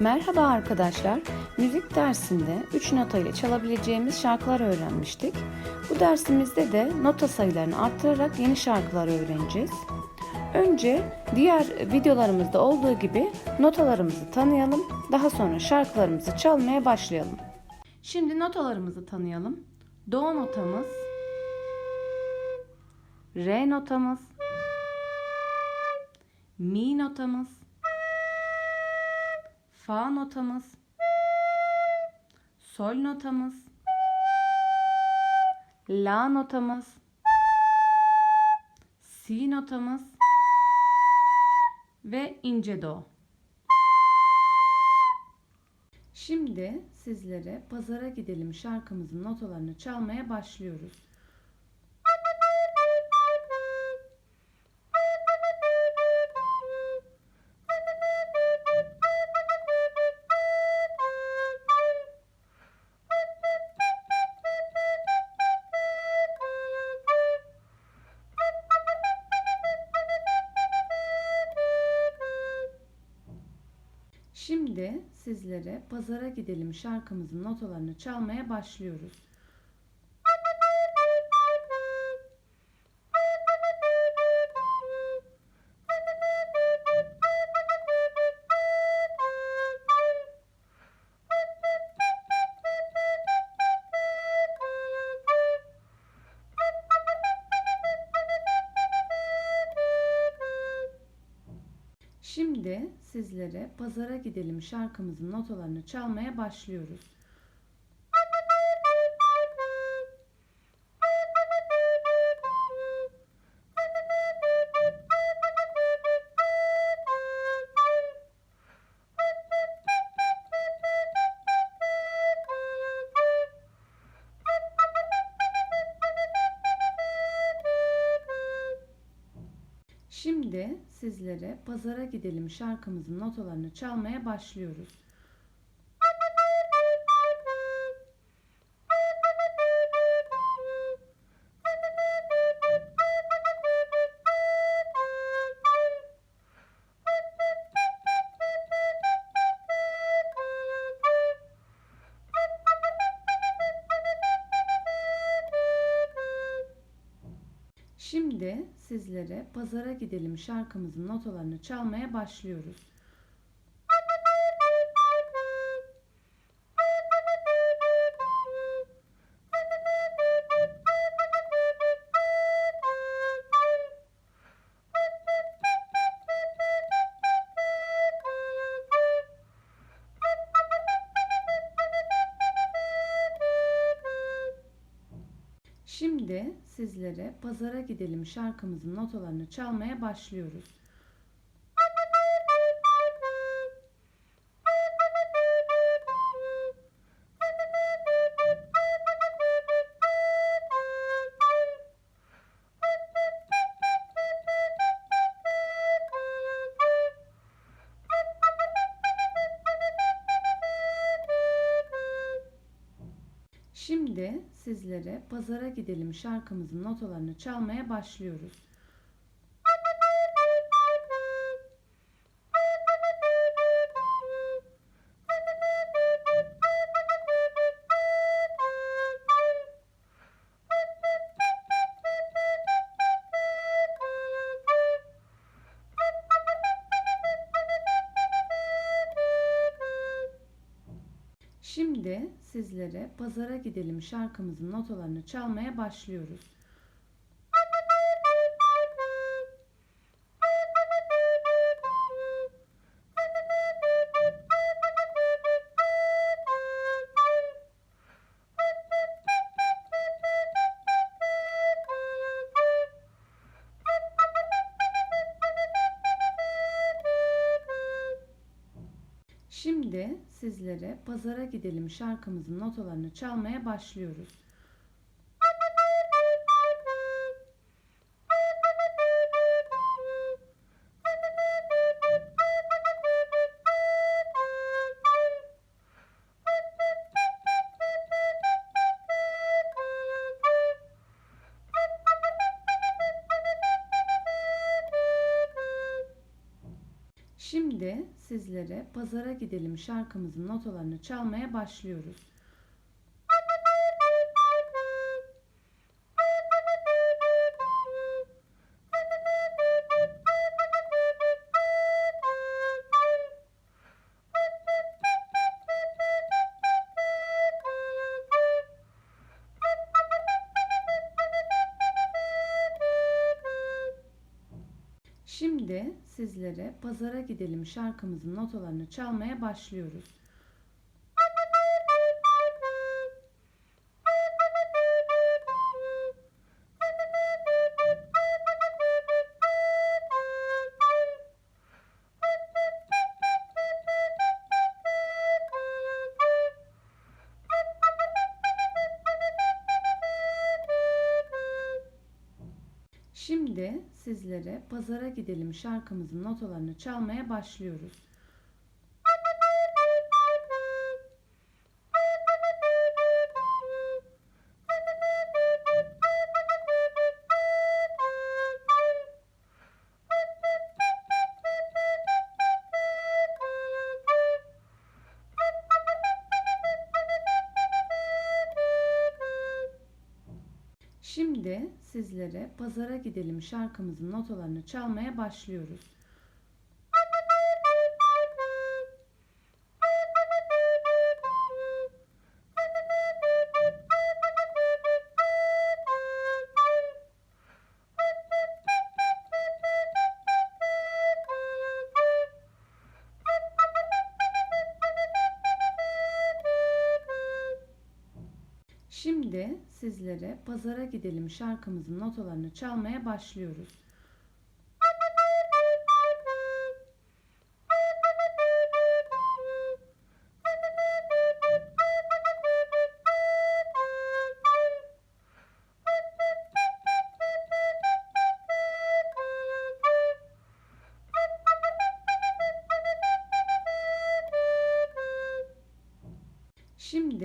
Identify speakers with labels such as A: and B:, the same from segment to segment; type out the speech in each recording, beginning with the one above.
A: Merhaba arkadaşlar. Müzik dersinde 3 nota ile çalabileceğimiz şarkılar öğrenmiştik. Bu dersimizde de nota sayılarını arttırarak yeni şarkılar öğreneceğiz. Önce diğer videolarımızda olduğu gibi notalarımızı tanıyalım. Daha sonra şarkılarımızı çalmaya başlayalım. Şimdi notalarımızı tanıyalım. Do notamız, Re notamız, Mi notamız, Fa notamız, Sol notamız, La notamız, Si notamız ve ince do. Şimdi sizlere Pazara Gidelim şarkımızın notalarını çalmaya başlıyoruz. Şimdi sizlere Pazara Gidelim şarkımızın notalarını çalmaya başlıyoruz. Sizlere Pazara Gidelim şarkımızın notalarını çalmaya başlıyoruz. Şimdi sizlere Pazara Gidelim şarkımızın notalarını çalmaya başlıyoruz. Şimdi sizlere Pazara Gidelim şarkımızın notalarını çalmaya başlıyoruz. Şimdi sizlere Pazara Gidelim şarkımızın notalarını çalmaya başlıyoruz. Sizlere Pazara Gidelim şarkımızın notalarını çalmaya başlıyoruz. Şimdi sizlere Pazara Gidelim şarkımızın notalarını çalmaya başlıyoruz. Şimdi sizlere Pazara Gidelim şarkımızın notalarını çalmaya başlıyoruz. Şimdi sizlere Pazara Gidelim şarkımızın notalarını çalmaya başlıyoruz. Şimdi sizlere Pazara Gidelim şarkımızın notalarını çalmaya başlıyoruz. Şimdi sizlere Pazara Gidelim şarkımızın notalarını çalmaya başlıyoruz. Sizlere Pazara Gidelim şarkımızın notalarını çalmaya başlıyoruz. Şimdi sizlere Pazara Gidelim şarkımızın notalarını çalmaya başlıyoruz.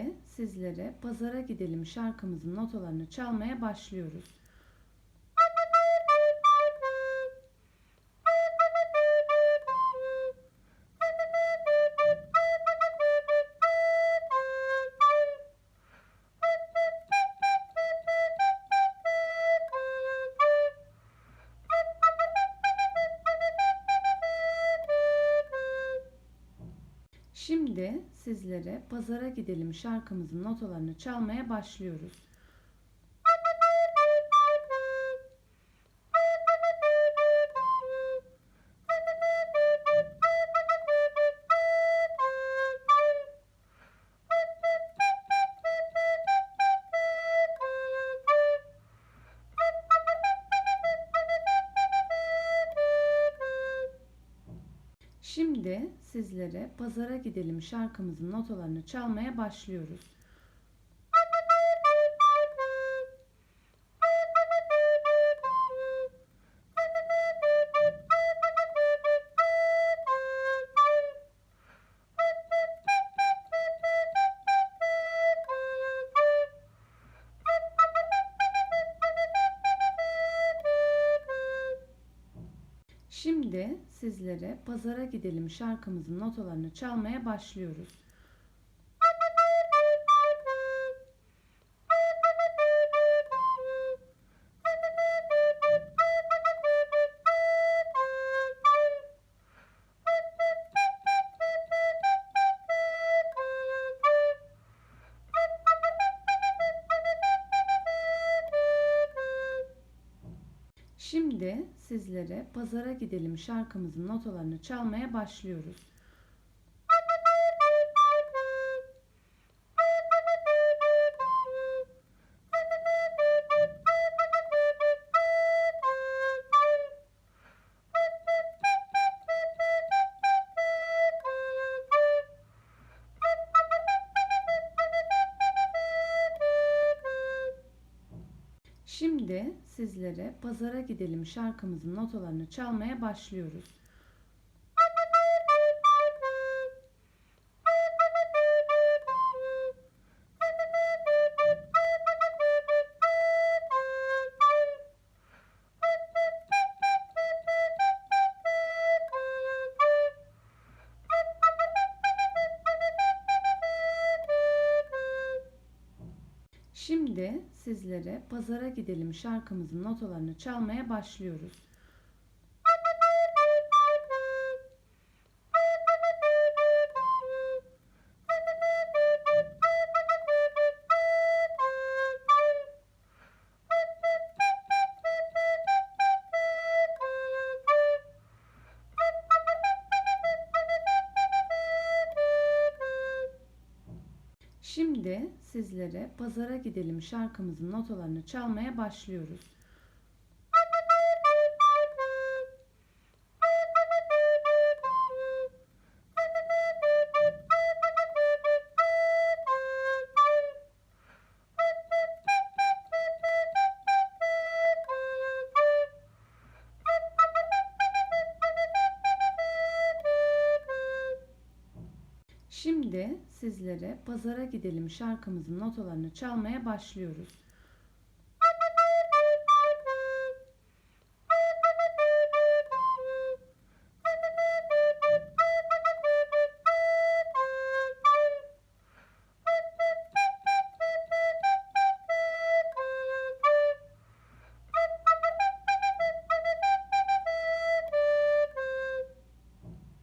A: Şimdi sizlere Pazara Gidelim şarkımızın notalarını çalmaya başlıyoruz. Şimdi sizlere Pazara Gidelim şarkımızın notalarını çalmaya başlıyoruz. Sizlere Pazara Gidelim şarkımızın notalarını çalmaya başlıyoruz. Şimdi sizlere Pazara Gidelim şarkımızın notalarını çalmaya başlıyoruz. Sizlere Pazara Gidelim şarkımızın notalarını çalmaya başlıyoruz. Şimdi sizlere Pazara Gidelim şarkımızın notalarını çalmaya başlıyoruz. Şimdi sizlere Pazara Gidelim şarkımızın notalarını çalmaya başlıyoruz. Şimdi sizlere Pazara Gidelim şarkımızın notalarını çalmaya başlıyoruz. Sizlere Pazara Gidelim şarkımızın notalarını çalmaya başlıyoruz.